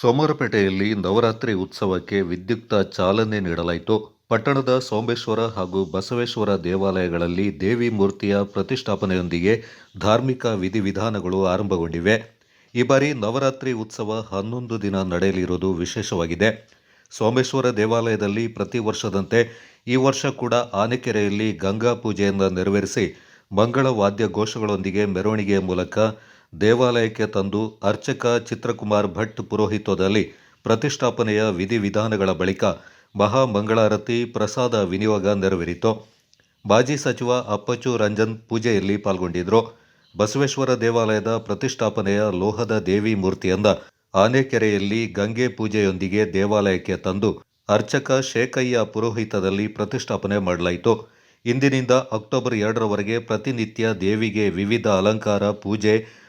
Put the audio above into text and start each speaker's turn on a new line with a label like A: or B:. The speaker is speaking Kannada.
A: ಸೋಮವಾರಪೇಟೆಯಲ್ಲಿ ನವರಾತ್ರಿ ಉತ್ಸವಕ್ಕೆ ವಿದ್ಯುಕ್ತ ಚಾಲನೆ ನೀಡಲಾಯಿತು. ಪಟ್ಟಣದ ಸೋಮೇಶ್ವರ ಹಾಗೂ ಬಸವೇಶ್ವರ ದೇವಾಲಯಗಳಲ್ಲಿ ದೇವಿ ಮೂರ್ತಿಯ ಪ್ರತಿಷ್ಠಾಪನೆಯೊಂದಿಗೆ ಧಾರ್ಮಿಕ ವಿಧಿವಿಧಾನಗಳು ಆರಂಭಗೊಂಡಿವೆ. ಈ ಬಾರಿ ನವರಾತ್ರಿ ಉತ್ಸವ ಹನ್ನೊಂದು ದಿನ ನಡೆಯಲಿರುವುದು ವಿಶೇಷವಾಗಿದೆ. ಸೋಮೇಶ್ವರ ದೇವಾಲಯದಲ್ಲಿ ಪ್ರತಿ ವರ್ಷದಂತೆ ಈ ವರ್ಷ ಕೂಡ ಆನೆಕೆರೆಯಲ್ಲಿ ಗಂಗಾ ಪೂಜೆಯನ್ನು ನೆರವೇರಿಸಿ, ಮಂಗಳ ವಾದ್ಯ ಘೋಷಗಳೊಂದಿಗೆ ಮೆರವಣಿಗೆಯ ಮೂಲಕ ದೇವಾಲಯಕ್ಕೆ ತಂದು ಅರ್ಚಕ ಚಿತ್ರಕುಮಾರ್ ಭಟ್ ಪುರೋಹಿತ್ವದಲ್ಲಿ ಪ್ರತಿಷ್ಠಾಪನೆಯ ವಿಧಿವಿಧಾನಗಳ ಬಳಿಕ ಮಹಾಮಂಗಳಾರತಿ ಪ್ರಸಾದ ವಿನಿಯೋಗ ನೆರವೇರಿತು. ಮಾಜಿ ಸಚಿವ ಅಪ್ಪಚ್ಚು ರಂಜನ್ ಪೂಜೆಯಲ್ಲಿ ಪಾಲ್ಗೊಂಡಿದ್ದರು ಬಸವೇಶ್ವರ ದೇವಾಲಯದ ಪ್ರತಿಷ್ಠಾಪನೆಯ ಲೋಹದ ದೇವಿ ಮೂರ್ತಿಯಂದ ಆನೆಕೆರೆಯಲ್ಲಿ ಗಂಗೆ ಪೂಜೆಯೊಂದಿಗೆ ದೇವಾಲಯಕ್ಕೆ ತಂದು ಅರ್ಚಕ ಶೇಖಯ್ಯ ಪುರೋಹಿತದಲ್ಲಿ ಪ್ರತಿಷ್ಠಾಪನೆ ಮಾಡಲಾಯಿತು. ಇಂದಿನಿಂದ ಅಕ್ಟೋಬರ್ ಎರಡರವರೆಗೆ ಪ್ರತಿನಿತ್ಯ ದೇವಿಗೆ ವಿವಿಧ ಅಲಂಕಾರ, ಪೂಜೆ